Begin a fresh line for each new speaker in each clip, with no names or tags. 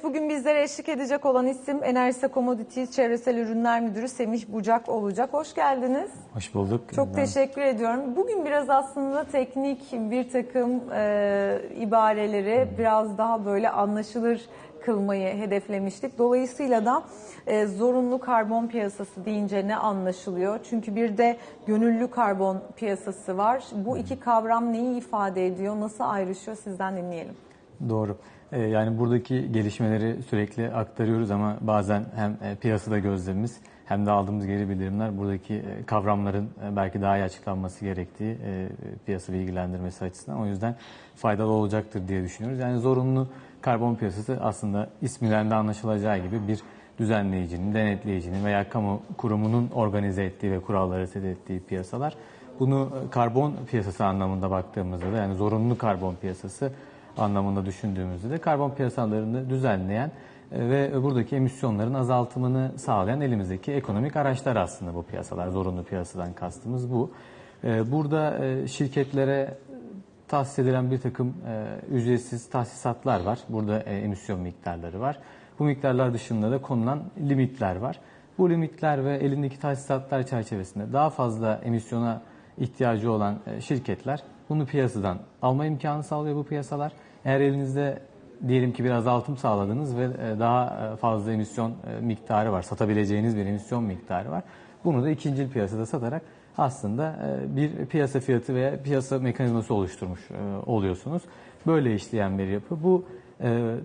Evet bugün bizlere eşlik edecek olan isim Enerjisa Commodities Çevresel Ürünler Müdürü Semih Bucak olacak. Hoş geldiniz.
Hoş bulduk.
Çok
Ben-
teşekkür ediyorum. Bugün biraz aslında teknik bir takım e, ibareleri biraz daha böyle anlaşılır kılmayı hedeflemiştik. Dolayısıyla da e, zorunlu karbon piyasası deyince ne anlaşılıyor? Çünkü bir de gönüllü karbon piyasası var. Bu iki kavram neyi ifade ediyor? Nasıl ayrışıyor? Sizden dinleyelim.
Doğru. Ee, yani buradaki gelişmeleri sürekli aktarıyoruz ama bazen hem e, piyasada gözlemimiz hem de aldığımız geri bildirimler buradaki e, kavramların e, belki daha iyi açıklanması gerektiği piyasa bilgilendirmesi açısından. O yüzden faydalı olacaktır diye düşünüyoruz. Yani zorunlu karbon piyasası aslında isminden de anlaşılacağı gibi bir düzenleyicinin, denetleyicinin veya kamu kurumunun organize ettiği ve kuralları set ettiği piyasalar. Bunu karbon piyasası anlamında baktığımızda da yani zorunlu karbon piyasası anlamında düşündüğümüzde de karbon piyasalarını düzenleyen e, ve buradaki emisyonların azaltımını sağlayan elimizdeki ekonomik araçlar aslında bu piyasalar. Zorunlu piyasadan kastımız bu. E, Burada e, şirketlere tahsis edilen bir takım ücretsiz tahsisatlar var. Burada emisyon miktarları var. Bu miktarlar dışında da konulan limitler var. Bu limitler ve elindeki tahsisatlar çerçevesinde daha fazla emisyona ihtiyacı olan şirketler bunu piyasadan alma imkanı sağlıyor bu piyasalar. Eğer elinizde diyelim ki bir azaltım sağladınız ve e, daha e, fazla emisyon miktarı var, satabileceğiniz bir emisyon miktarı var. Bunu da ikinci piyasada satarak aslında bir piyasa fiyatı veya piyasa mekanizması oluşturmuş oluyorsunuz. Böyle işleyen bir yapı. Bu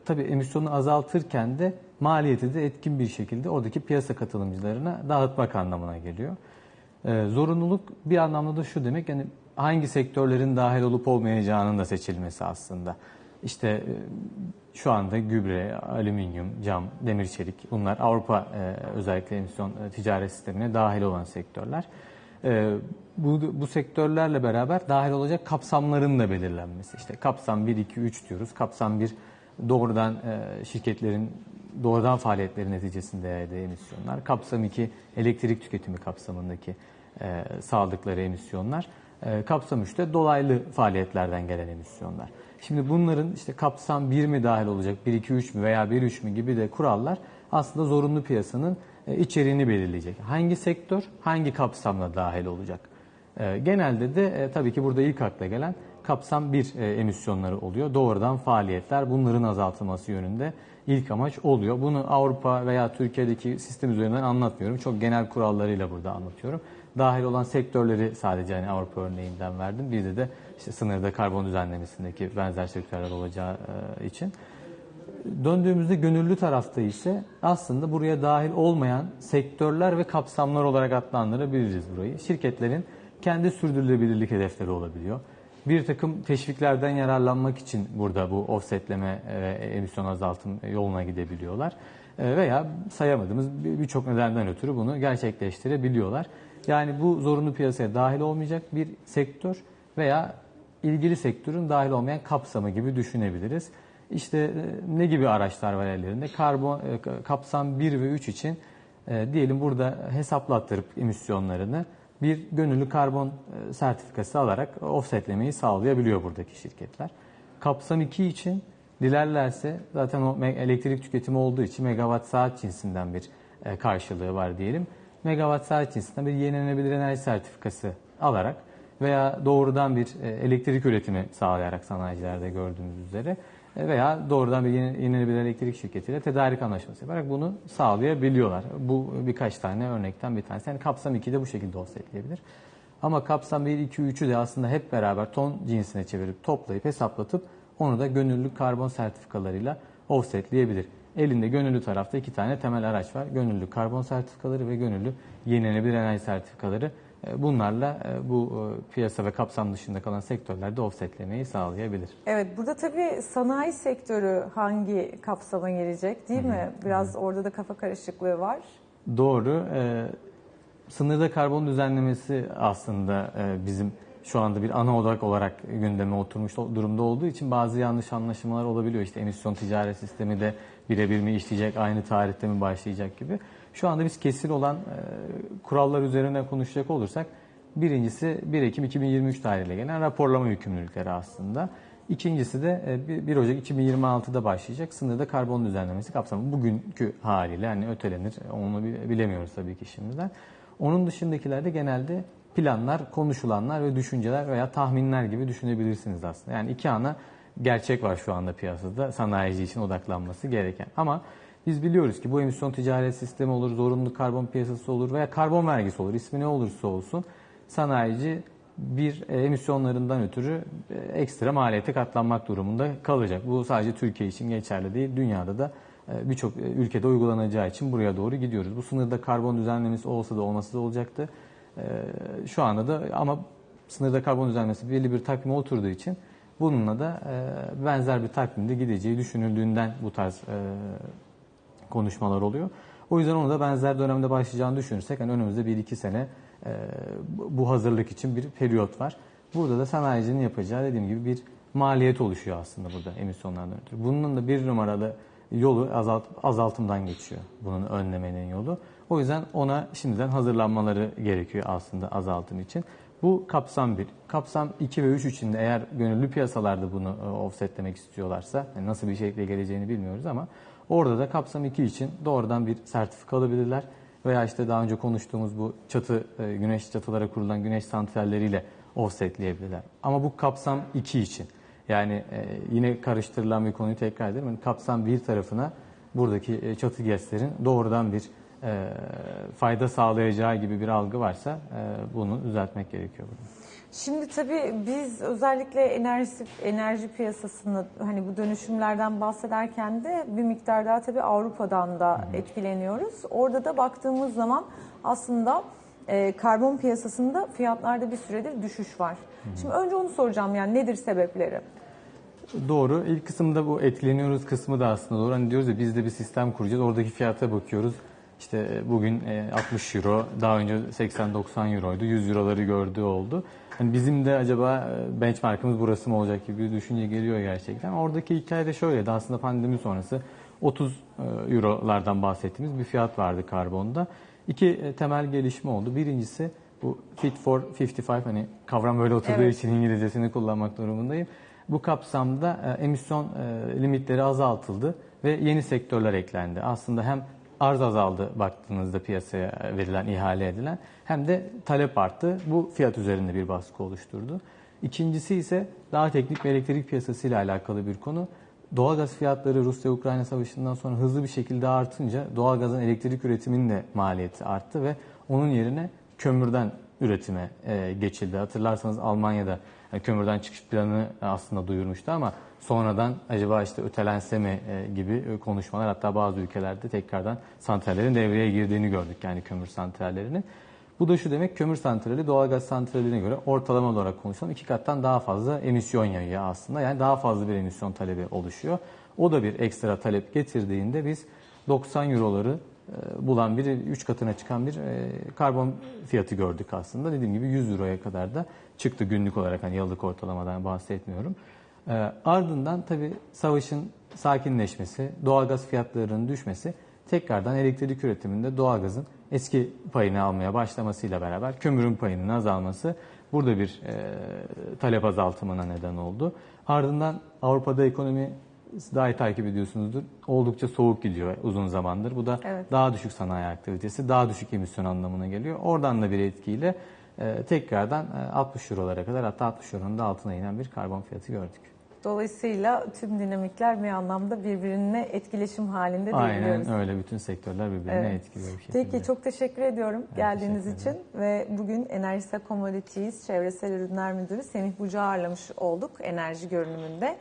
tabii emisyonu azaltırken de maliyeti de etkin bir şekilde oradaki piyasa katılımcılarına dağıtmak anlamına geliyor. Zorunluluk bir anlamda da şu demek yani hangi sektörlerin dahil olup olmayacağının da seçilmesi aslında. İşte e, şu anda gübre, alüminyum, cam, demir çelik bunlar Avrupa e, özellikle emisyon e, ticaret sistemine dahil olan sektörler. Bu, bu sektörlerle beraber dahil olacak kapsamların da belirlenmesi. İşte kapsam 1, 2, 3 diyoruz. Kapsam 1 doğrudan şirketlerin doğrudan faaliyetleri neticesinde yaydığı emisyonlar. Kapsam 2 elektrik tüketimi kapsamındaki sağladıkları emisyonlar. E, kapsam 3'te dolaylı faaliyetlerden gelen emisyonlar. Şimdi bunların işte kapsam 1 mi dahil olacak, 1, 2, 3 mü veya 1, 3 mü gibi de kurallar aslında zorunlu piyasanın e, içeriğini belirleyecek. Hangi sektör hangi kapsamla dahil olacak? E, genelde de tabii ki burada ilk akla gelen kapsam 1 e, emisyonları oluyor. Doğrudan faaliyetler bunların azaltılması yönünde ilk amaç oluyor. Bunu Avrupa veya Türkiye'deki sistem üzerinden anlatmıyorum. Çok genel kurallarıyla burada anlatıyorum. Dahil olan sektörleri sadece hani Avrupa örneğinden verdim. Bizde de işte sınırda karbon düzenlemesindeki benzer sektörler olacağı e, için. Döndüğümüzde gönüllü tarafta ise aslında buraya dahil olmayan sektörler ve kapsamlar olarak adlandırabiliriz burayı. Şirketlerin kendi sürdürülebilirlik hedefleri olabiliyor bir takım teşviklerden yararlanmak için burada bu offsetleme ve emisyon azaltım yoluna gidebiliyorlar. E, veya sayamadığımız birçok nedenden ötürü bunu gerçekleştirebiliyorlar. Yani bu zorunlu piyasaya dahil olmayacak bir sektör veya ilgili sektörün dahil olmayan kapsamı gibi düşünebiliriz. İşte e, ne gibi araçlar var ellerinde? Karbon e, kapsam 1 ve 3 için diyelim burada hesaplattırıp emisyonlarını bir gönüllü karbon e, sertifikası alarak offsetlemeyi sağlayabiliyor buradaki şirketler. Kapsam 2 için dilerlerse zaten o elektrik tüketimi olduğu için megawatt saat cinsinden bir e, karşılığı var diyelim. Megawatt saat cinsinden bir yenilenebilir enerji sertifikası alarak veya doğrudan bir e, elektrik üretimi sağlayarak sanayicilerde gördüğümüz üzere veya doğrudan bir yenilenebilir elektrik şirketiyle tedarik anlaşması yaparak bunu sağlayabiliyorlar. Bu birkaç tane örnekten bir tanesi. Yani kapsam 2 de bu şekilde offsetleyebilir. Ama kapsam 1, 2, 3'ü de aslında hep beraber ton cinsine çevirip toplayıp hesaplatıp onu da gönüllü karbon sertifikalarıyla offsetleyebilir. Elinde gönüllü tarafta iki tane temel araç var. Gönüllü karbon sertifikaları ve gönüllü yenilenebilir enerji sertifikaları bunlarla e, bu e, piyasa ve kapsam dışında kalan sektörlerde offsetlemeyi sağlayabilir.
Evet burada tabii sanayi sektörü hangi kapsama girecek değil mi? Biraz orada da kafa karışıklığı var.
Doğru. Sınırda karbon düzenlemesi aslında bizim şu anda bir ana odak olarak gündeme oturmuş durumda olduğu için bazı yanlış anlaşılmalar olabiliyor. İşte emisyon ticaret sistemi de birebir mi işleyecek, aynı tarihte mi başlayacak gibi. Şu anda biz kesin olan e, kurallar üzerine konuşacak olursak birincisi 1 Ekim 2023 tarihiyle gelen raporlama yükümlülükleri aslında. İkincisi de e, bir- 1 Ocak 2026'da başlayacak sınırda karbon düzenlemesi kapsamı. Bugünkü haliyle hani ötelenir onu bi- bilemiyoruz tabii ki şimdiden. Onun dışındakilerde genelde planlar, konuşulanlar ve düşünceler veya tahminler gibi düşünebilirsiniz aslında. Yani iki ana gerçek var şu anda piyasada sanayici için odaklanması gereken. Ama biz biliyoruz ki bu emisyon ticaret sistemi olur, zorunlu karbon piyasası olur veya karbon vergisi olur. ismi ne olursa olsun sanayici bir e, emisyonlarından ötürü e, ekstra maliyete katlanmak durumunda kalacak. Bu sadece Türkiye için geçerli değil. Dünyada da e, birçok ülkede uygulanacağı için buraya doğru gidiyoruz. Bu sınırda karbon düzenlemesi olsa da olmasa da olacaktı. Şu anda da ama sınırda karbon düzenlemesi belli bir takvime oturduğu için bununla da benzer bir takvimde gideceği düşünüldüğünden bu tarz konuşmalar oluyor. O yüzden onu da benzer dönemde başlayacağını düşünürsek hani önümüzde 1-2 sene e, bu- hazırlık için bir periyot var. Burada da sanayicinin yapacağı dediğim gibi bir maliyet oluşuyor aslında burada emisyonlardan ötürü. Bunun da bir numaralı yolu azalt, azaltımdan geçiyor. Bunun önlemenin yolu. O yüzden ona şimdiden hazırlanmaları gerekiyor aslında azaltım için. Bu kapsam 1. Kapsam 2 ve 3 için de eğer gönüllü piyasalarda bunu e, offsetlemek istiyorlarsa yani nasıl bir şekilde geleceğini bilmiyoruz ama orada da kapsam 2 için doğrudan bir sertifika alabilirler veya işte daha önce konuştuğumuz bu çatı e, güneş çatılara kurulan güneş santralleriyle offsetleyebilirler. Ama bu kapsam 2 için. Yani e, yine karıştırılan bir konuyu tekrar ederim. Yani kapsam 1 tarafına buradaki e, çatı GES'lerin doğrudan bir fayda sağlayacağı gibi bir algı varsa bunu düzeltmek gerekiyor. Burada.
Şimdi tabii biz özellikle enerji enerji piyasasında hani bu dönüşümlerden bahsederken de bir miktar daha tabii Avrupa'dan da etkileniyoruz. Orada da baktığımız zaman aslında e, karbon piyasasında fiyatlarda bir süredir düşüş var. Şimdi önce onu soracağım yani nedir sebepleri?
Doğru. İlk kısımda bu etkileniyoruz kısmı da aslında doğru. Hani diyoruz ya biz de bir sistem kuracağız. Oradaki fiyata bakıyoruz. İşte e, bugün e, 60 euro, daha önce 80-90 euroydu. 100 euroları gördüğü oldu. Hani bizim de acaba e, benchmarkımız burası mı olacak gibi bir düşünce geliyor gerçekten. Oradaki hikaye de şöyleydi. Aslında pandemi sonrası 30 e, eurolardan bahsettiğimiz bir fiyat vardı karbonda. İki e, temel gelişme oldu. Birincisi bu Fit for 55 hani kavram böyle oturduğu
Evet.
için İngilizcesini kullanmak durumundayım. Bu kapsamda e, emisyon e, limitleri azaltıldı ve yeni sektörler eklendi. Aslında hem arz azaldı baktığınızda piyasaya verilen, ihale edilen hem de talep arttı. Bu fiyat üzerinde bir baskı oluşturdu. İkincisi ise daha teknik bir elektrik piyasası ile alakalı bir konu. Doğalgaz fiyatları Rusya-Ukrayna savaşından sonra hızlı bir şekilde artınca doğalgazın elektrik üretiminin de maliyeti arttı ve onun yerine kömürden üretime e, geçildi. Hatırlarsanız Almanya'da e, kömürden çıkış planını aslında duyurmuştu ama sonradan acaba işte ötelense mi e, gibi e, konuşmalar hatta bazı ülkelerde tekrardan santrallerin devreye girdiğini gördük yani kömür santrallerinin. Bu da şu demek kömür santrali doğalgaz santraline göre ortalama olarak konuşalım iki kattan daha fazla emisyon yayıyor aslında. Yani daha fazla bir emisyon talebi oluşuyor. O da bir ekstra talep getirdiğinde biz 90 euroları e, bulan bir 3 katına çıkan bir karbon fiyatı gördük aslında. Dediğim gibi 100 euroya kadar da çıktı günlük olarak hani yıllık ortalamadan bahsetmiyorum. E, ardından tabii savaşın sakinleşmesi, doğalgaz fiyatlarının düşmesi tekrardan elektrik üretiminde doğalgazın eski payını almaya başlamasıyla beraber kömürün payının azalması burada bir e, talep azaltımına neden oldu. Ardından Avrupa'da ekonomi daha iyi takip ediyorsunuzdur. Oldukça soğuk gidiyor uzun zamandır. Bu da
Evet.
daha düşük sanayi aktivitesi, daha düşük emisyon anlamına geliyor. Oradan da bir etkiyle e, tekrardan e, 60 eurolara kadar hatta 60 euronun da altına inen bir karbon fiyatı gördük.
Dolayısıyla tüm dinamikler bir anlamda birbirine etkileşim halinde diyebiliyoruz.
Aynen öyle. Bütün sektörler birbirine
Evet.
etkiliyor bir şekilde.
Peki çok teşekkür ediyorum
Ben
geldiğiniz
teşekkür
için ve bugün Enerjisa Commodities Çevresel Ürünler Müdürü Semih Bucu ağırlamış olduk enerji görünümünde.